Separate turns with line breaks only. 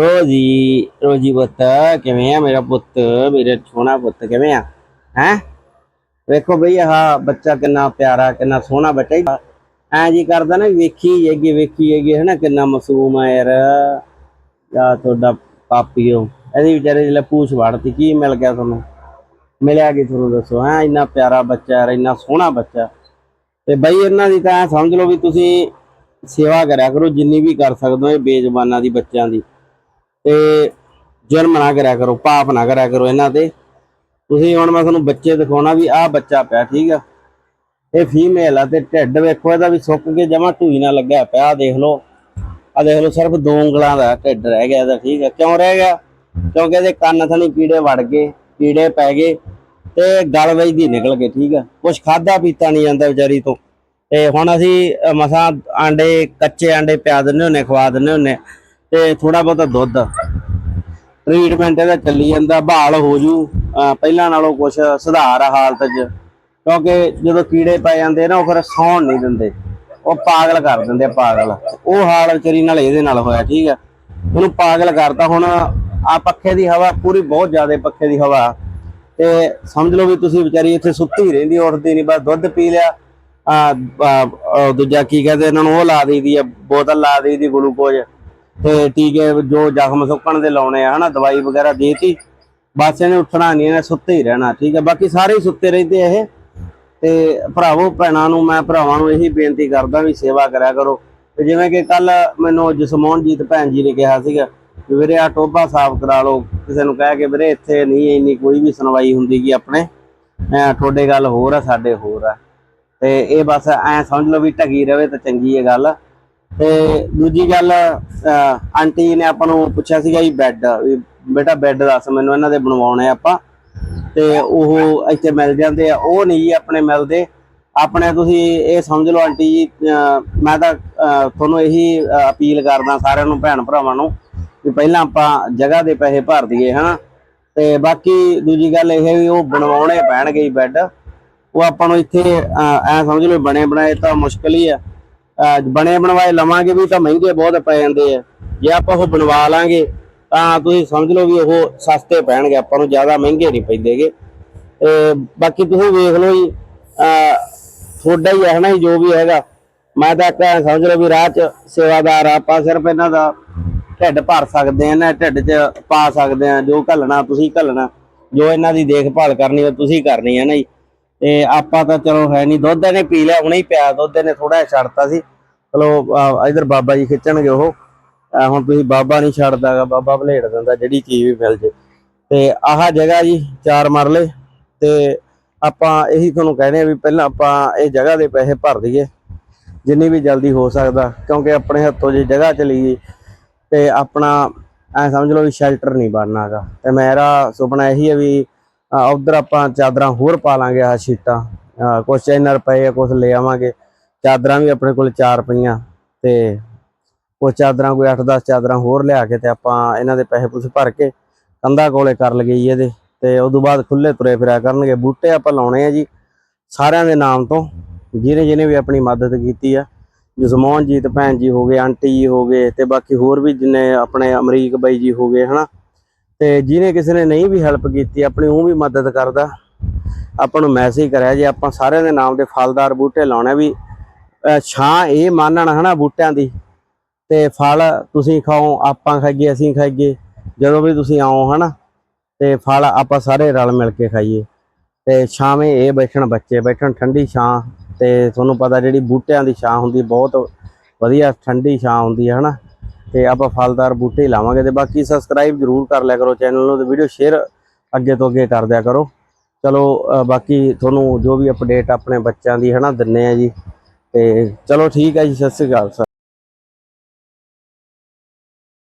ਰੋਜੀ ਰੋਜੀ ਪੁੱਤ, ਕਿਵੇਂ ਆ ਮੇਰਾ ਪੁੱਤ? ਮੇਰੇ ਸੋਹਣਾ ਪੁੱਤ ਕਿਵੇਂ ਆ? ਹੈ? ਵੇਖੋ ਬਈ, ਆਹ ਬੱਚਾ ਕਿੰਨਾ ਪਿਆਰਾ, ਕਿੰਨਾ ਸੋਹਣਾ ਬੱਚਾ ਈ। ਐਂ ਜੀ ਕਰਦਾ ਨਾ, ਵੇਖੀ ਜਾਈਏ ਵੇਖੀ ਜਾਈਏ ਹਨਾ? ਕਿੰਨਾ ਮਾਸੂਮ ਆ ਯਾਰ। ਆ ਤੁਹਾਡਾ ਪਾਪੀਓ। ਇਹਦੀ ਵਿਚਾਰੇ ਜਿਹੜਾ ਪੂਛ ਵੜਤੀ, ਕੀ ਮਿਲ ਗਿਆ ਤੁਹਾਨੂੰ? ਮਿਲਿਆ ਕੀ ਤੁਹਾਨੂੰ ਦੱਸੋ? ਹੈ ਇੰਨਾ ਪਿਆਰਾ ਬੱਚਾ ਯਾਰ, ਇੰਨਾ ਸੋਹਣਾ ਬੱਚਾ। ਤੇ ਬਈ, ਇਹਨਾਂ ਦੀ ਤਾਂ ਸਮਝ ਲਓ ਵੀ ਤੁਸੀਂ ਸੇਵਾ ਕਰਿਆ ਕਰੋ, ਜਿੰਨੀ ਵੀ ਕਰ ਸਕਦੇ ਹੋ ਇਹ ਬੇਜ਼ਬਾਨਾਂ ਦੀ, ਬੱਚਿਆਂ ਦੀ। ਤੇ ਜੁਰਮ ਨਾ ਕਰਿਆ ਕਰੋ ਪਾਪ ਨਾ ਕਰਿਆ ਕਰੋ ਇਹਨਾਂ ਤੇ। ਤੁਸੀਂ ਹੁਣ ਮੈਂ ਤੁਹਾਨੂੰ ਬੱਚੇ ਦਿਖਾਉਣਾ ਵੀ ਆਹ ਬੱਚਾ ਪਿਆ ਠੀਕ ਆ? ਇਹ ਫੀਮੇਲ ਆ ਤੇ ਢਿੱਡ ਵੇਖੋ ਇਹਦਾ ਵੀ ਸੁੱਕ ਕੇ ਜਮਾ ਢੂਈ ਨਾ ਲੱਗਿਆ ਪਿਆ ਆਹ ਦੇਖ ਲਓ। ਆ ਦੇਖ ਲਓ ਸਿਰਫ ਦੋ ਉਂਗਲਾਂ ਦਾ ਢਿੱਡ ਰਹਿ ਗਿਆ ਇਹਦਾ ਠੀਕ ਆ? ਕਿਉਂ ਰਹਿ ਗਿਆ? ਕਿਉਂਕਿ ਇਹਦੇ ਕੰਨ ਥਣੀ ਕੀੜੇ ਵੜ ਗਏ ਕੀੜੇ ਪੈ ਗਏ ਤੇ ਗਲ ਵਿੱਚ ਨਿਕਲ ਗਏ ਠੀਕ ਆ? ਕੁਛ ਖਾਦਾ ਪੀਤਾ ਨਹੀਂ ਜਾਂਦਾ ਵਿਚਾਰੀ ਤੋਂ। ਤੇ ਹੁਣ ਅਸੀਂ ਅ, ਮਸਾਂ ਆਂਡੇ ਕੱਚੇ ਆਂਡੇ ਪਿਆ ਦਿੰਦੇ ਹੁੰਨੇ ਖਵਾ ਦਿੰਦੇ ਹੁੰਨੇ ਤੇ ਥੋੜਾ ਬਹੁਤਾ ਦੁੱਧ। ਟ੍ਰੀਟਮੈਂਟ ਇਹਦਾ ਚੱਲੀ ਜਾਂਦਾ ਬਹਾਲ ਹੋ ਜੂ। ਪਹਿਲਾਂ ਨਾਲੋਂ ਕੁਝ ਸੁਧਾਰ ਆ ਹਾਲਤ 'ਚ। ਕਿਉਂਕਿ ਜਦੋਂ ਕੀੜੇ ਪੈ ਜਾਂਦੇ ਨਾ ਉਹ ਫਿਰ ਸੌਣ ਨਹੀਂ ਦਿੰਦੇ। ਉਹ ਪਾਗਲ ਕਰ ਦਿੰਦੇ ਆ ਪਾਗਲ। ਉਹ ਹਾਲ ਵਿਚਾਰੀ ਨਾਲ ਇਹਦੇ ਨਾਲ ਹੋਇਆ ਠੀਕ ਆ। ਉਹਨੂੰ ਪਾਗਲ ਕਰਤਾ। ਹੁਣ ਆ ਪੱਖੇ ਦੀ ਹਵਾ ਪੂਰੀ ਬਹੁਤ ਜ਼ਿਆਦਾ ਪੱਖੇ ਦੀ ਹਵਾ। ਤੇ ਸਮਝ ਲਓ ਵੀ ਤੁਸੀਂ ਵਿਚਾਰੀ ਇੱਥੇ ਸੁੱਤੀ ਰਹਿੰਦੀ ਉੱਠਦੀ ਨਹੀਂ ਬਸ ਦੁੱਧ ਪੀ ਲਿਆ। ਆ, ਦੂਜਾ ਕੀ ਕਹਿੰਦੇ ਇਹਨਾਂ ਨੂੰ ਉਹ ਲਾ ਦਈਦੀ ਆ ਬੋਤਲ ਲਾ ਦਈਦੀ ਗਲੂਕੋਜ਼। ਤੇ ਟੀਕੇ ਜੋ ਜ਼ਖਮ ਸੁੱਕਣ ਦੇ ਲਾਉਣੇ ਆ, ਹਨਾ, ਦਵਾਈ ਵਗੈਰਾ ਦੇਤੀ, ਬਸ ਇਹਨੇ ਉੱਠਣਾ ਨਹੀਂ, ਇਹਨੇ ਸੁੱਤੇ ਹੀ ਰਹਿਣਾ, ਠੀਕ ਹੈ। ਬਾਕੀ ਸਾਰੇ ਹੀ ਸੁੱਤੇ ਰਹਿੰਦੇ ਆ ਇਹ। ਤੇ ਭਰਾਵੋ, ਭੈਣਾਂ ਨੂੰ, ਮੈਂ ਭਰਾਵਾਂ ਨੂੰ ਇਹੀ ਬੇਨਤੀ ਕਰਦਾ ਵੀ ਸੇਵਾ ਕਰਿਆ ਕਰੋ। ਤੇ ਜਿਵੇਂ ਕਿ ਕੱਲ ਮੈਨੂੰ ਜਸਮੋਹਨਜੀਤ ਭੈਣ ਜੀ ਨੇ ਕਿਹਾ ਸੀਗਾ ਵੀ ਵੀਰੇ ਆ ਟੋਬਾ ਸਾਫ਼ ਕਰਾ ਲਓ। ਕਿਸੇ ਨੂੰ ਕਹਿ ਕੇ ਵੀਰੇ, ਇੱਥੇ ਨਹੀਂ, ਇੰਨੀ ਕੋਈ ਵੀ ਸੁਣਵਾਈ ਹੁੰਦੀ ਕਿ ਆਪਣੇ। ਐ ਤੁਹਾਡੇ ਗੱਲ ਹੋਰ ਆ, ਸਾਡੇ ਹੋਰ ਆ। ਤੇ ਇਹ ਬਸ ਐ ਸਮਝ ਲਓ ਵੀ ਢਗੀ ਰਵੇ ਤਾਂ ਚੰਗੀ ਹੈ ਗੱਲ। ਤੇ ਦੂਜੀ ਗੱਲ ਅਹ, ਆਂਟੀ ਨੇ ਆਪਾਂ ਨੂੰ ਪੁੱਛਿਆ ਸੀਗਾ ਜੀ ਬੈੱਡ ਬੇਟਾ ਬੈੱਡ ਦੱਸ ਮੈਨੂੰ ਇਹਨਾਂ ਦੇ ਬਣਵਾਉਣੇ ਆਪਾਂ। ਤੇ ਉਹ ਇੱਥੇ ਮਿਲ ਜਾਂਦੇ ਆ। ਉਹ ਨਹੀਂ ਜੀ ਆਪਣੇ ਮਿਲਦੇ। ਆਪਣੇ ਤੁਸੀਂ ਇਹ ਸਮਝ ਲਓ ਆਂਟੀ ਜੀ ਮੈਂ ਤਾਂ ਤੁਹਾਨੂੰ ਇਹੀ ਅਪੀਲ ਕਰਦਾ ਸਾਰਿਆਂ ਨੂੰ ਭੈਣ ਭਰਾਵਾਂ ਨੂੰ ਵੀ ਪਹਿਲਾਂ ਆਪਾਂ ਜਗ੍ਹਾ ਦੇ ਪੈਸੇ ਭਰ ਦਈਏ ਹਨਾ। ਤੇ ਬਾਕੀ ਦੂਜੀ ਗੱਲ ਇਹ ਵੀ ਉਹ ਬਣਵਾਉਣੇ ਪੈਣਗੇ ਜੀ ਬੈੱਡ। ਉਹ ਆਪਾਂ ਨੂੰ ਇੱਥੇ ਅਹ, ਐਂ ਸਮਝ ਲਓ ਬਣੇ ਬਣਾਏ ਤਾਂ ਮੁਸ਼ਕਲ ਹੀ ਆ। ਬਣੇ ਬਣਵਾਏ ਲਵਾਂਗੇ ਵੀ ਤਾਂ ਮਹਿੰਗੇ ਬਹੁਤ ਪੈ ਜਾਂਦੇ ਆ। ਜੇ ਆਪਾਂ ਉਹ ਬਣਵਾ ਲਾਂਗੇ ਤਾਂ ਤੁਸੀਂ ਸਮਝ ਲਓ ਵੀ ਉਹ ਸਸਤੇ ਪੈਣਗੇ ਆਪਾਂ ਨੂੰ ਜ਼ਿਆਦਾ ਮਹਿੰਗੇ ਨਹੀਂ ਪੈਂਦੇਗੇ। ਤੇ ਬਾਕੀ ਤੁਸੀਂ ਵੇਖ ਲਓ ਜੀ ਅਹ, ਤੁਹਾਡਾ ਹੀ ਹੈ ਨਾ ਜੋ ਵੀ ਹੈਗਾ। ਮੈਂ ਤਾਂ ਕਹਿ ਸਮਝ ਲਓ ਵੀ ਰਾਹ 'ਚ ਸੇਵਾਦਾਰ ਆ ਆਪਾਂ ਸਿਰਫ ਇਹਨਾਂ ਦਾ ਢਿੱਡ ਭਰ ਸਕਦੇ ਆ ਨਾ ਢਿੱਡ 'ਚ ਪਾ ਸਕਦੇ ਆ ਜੋ ਘੱਲਣਾ ਤੁਸੀਂ ਘੱਲਣਾ ਜੋ ਇਹਨਾਂ ਦੀ ਦੇਖਭਾਲ ਕਰਨੀ ਉਹ ਤੁਸੀਂ ਕਰਨੀ ਹੈ ਨਾ ਜੀ। ਤੇ ਆਪਾਂ ਤਾਂ ਚਲੋ ਹੈ ਨਹੀਂ, ਦੁੱਧ ਇਹਨੇ ਪੀ ਲਿਆ, ਹੁਣੇ ਹੀ ਪਿਆ ਦੁੱਧ, ਇਹਨੇ ਥੋੜਾ ਜਿਹਾ ਛੱਡਤਾ ਸੀ। ਚਲੋ ਅਹ ਇਧਰ ਬਾਬਾ ਜੀ ਖਿੱਚਣਗੇ ਉਹ। ਹੁਣ ਤੁਸੀਂ ਬਾਬਾ ਨਹੀਂ ਛੱਡਦਾਗਾ, ਬਾਬਾ ਭਲੇੜ ਦਿੰਦਾ, ਜਿਹੜੀ ਚੀਜ਼ ਵੀ ਮਿਲ ਜੇ। ਤੇ ਆਹ ਜਗ੍ਹਾ ਜੀ, ਚਾਰ ਮਰਲੇ। ਤੇ ਆਪਾਂ ਇਹੀ ਤੁਹਾਨੂੰ ਕਹਿੰਦੇ ਆ ਵੀ ਪਹਿਲਾਂ ਆਪਾਂ ਇਹ ਜਗ੍ਹਾ ਦੇ ਪੈਸੇ ਭਰ ਦਈਏ, ਜਿੰਨੀ ਵੀ ਜਲਦੀ ਹੋ ਸਕਦਾ, ਕਿਉਂਕਿ ਆਪਣੇ ਹੱਥੋਂ ਜੇ ਜਗ੍ਹਾ ਚਲੀ ਗਈ ਤੇ ਆਪਣਾ ਐ ਸਮਝ ਲਓ ਵੀ ਸ਼ੈਲਟਰ ਨਹੀਂ ਬਣਨਾਗਾ। ਤੇ ਮੇਰਾ ਸੁਪਨਾ ਇਹੀ ਹੈ ਵੀ ਉਧਰ ਆਪਾਂ ਚਾਦਰਾਂ ਹੋਰ ਪਾ ਲਾਂਗੇ ਆ ਸ਼ੀਟਾਂ। ਅਹ ਕੁਛ ਚੈਨਰ ਪਏ ਆ, ਕੁਛ ਲੈ ਆਵਾਂਗੇ। ਚਾਦਰਾਂ ਵੀ ਆਪਣੇ ਕੋਲ ਚਾਰ ਪਈਆਂ ਤੇ ਕੁਛ ਚਾਦਰਾਂ, ਕੋਈ 8-10 ਚਾਦਰਾਂ ਹੋਰ ਲਿਆ ਕੇ ਤੇ ਆਪਾਂ ਇਹਨਾਂ ਦੇ ਪੈਸੇ ਪੂਸੇ ਭਰ ਕੇ ਕੰਧਾ ਕੋਲੇ ਕਰ ਲਈਏ ਇਹਦੇ। ਤੇ ਉਸ ਤੋਂ ਬਾਅਦ ਖੁੱਲੇ ਤੁਰੇ ਫਿਰਿਆ ਕਰਨਗੇ। ਬੂਟੇ ਆਪਾਂ ਲਾਉਣੇ ਆ ਜੀ ਸਾਰਿਆਂ ਦੇ ਨਾਮ ਤੋਂ, ਜਿਹਨੇ ਜਿਹਨੇ ਵੀ ਆਪਣੀ ਮਦਦ ਕੀਤੀ ਆ। ਜਸਮੋਹਨ ਜੀਤ ਭੈਣ ਜੀ ਹੋ ਗਏ, ਆਂਟੀ ਜੀ ਹੋ ਗਏ ਤੇ ਬਾਕੀ ਹੋਰ ਵੀ ਜਿੰਨੇ ਆਪਣੇ ਅਮਰੀਕ ਬਾਈ ਜੀ ਹੋ ਗਏ, ਹਨਾ? ਤੇ ਜਿਹਨੇ ਕਿਸੇ ਨੇ ਨਹੀਂ ਵੀ ਹੈਲਪ ਕੀਤੀ, ਆਪਣੀ ਉਹ ਵੀ ਮਦਦ ਕਰਦਾ। ਆਪਾਂ ਨੂੰ ਮੈਸੇਜ ਕਰਿਆ ਜੇ ਆਪਾਂ ਸਾਰਿਆਂ ਦੇ ਨਾਮ ਦੇ ਫਲਦਾਰ ਬੂਟੇ ਲਾਉਣੇ ਵੀ ਛਾਂ ਇਹ ਮਾਨਣ ਹਨਾ ਬੂਟਿਆਂ ਦੀ, ਤੇ ਫਲ ਤੁਸੀਂ ਖਾਓ, ਆਪਾਂ ਖਾਈਏ, ਅਸੀਂ ਖਾਈਏ, ਜਦੋਂ ਵੀ ਤੁਸੀਂ ਆਓ ਹਨਾ, ਤੇ ਫਲ ਆਪਾਂ ਸਾਰੇ ਰਲ ਮਿਲ ਕੇ ਖਾਈਏ। ਤੇ ਛਾਵੇਂ ਇਹ ਬੈਠਣ ਬੱਚੇ, ਬੈਠਣ ਠੰਡੀ ਛਾਂ, ਤੇ ਤੁਹਾਨੂੰ ਪਤਾ ਜਿਹੜੀ ਬੂਟਿਆਂ ਦੀ ਛਾਂ ਹੁੰਦੀ, ਬਹੁਤ ਵਧੀਆ ਠੰਡੀ ਛਾਂ ਹੁੰਦੀ ਹੈ ਹਨਾ। ਤੇ ਆਪਾਂ ਫਲਦਾਰ ਬੂਟੇ ਲਾਵਾਂਗੇ ਤੇ ਬਾਕੀ ਸਬਸਕ੍ਰਾਈਬ ਜਰੂਰ ਕਰ ਲਿਆ ਕਰੋ ਚੈਨਲ ਨੂੰ ਤੇ ਵੀਡੀਓ ਸ਼ੇਅਰ ਅੱਗੇ ਤੋਂ ਅੱਗੇ ਕਰ ਦਿਆ ਕਰੋ। ਚਲੋ ਬਾਕੀ ਤੁਹਾਨੂੰ ਜੋ ਵੀ ਅਪਡੇਟ ਆਪਣੇ ਬੱਚਿਆਂ ਦੀ ਹਨਾ ਦਿੰਨੇ ਆ ਜੀ। ਤੇ ਚਲੋ ਠੀਕ ਹੈ ਜੀ, ਸਤਿ ਸ੍ਰੀ ਅਕਾਲ ਸਰ।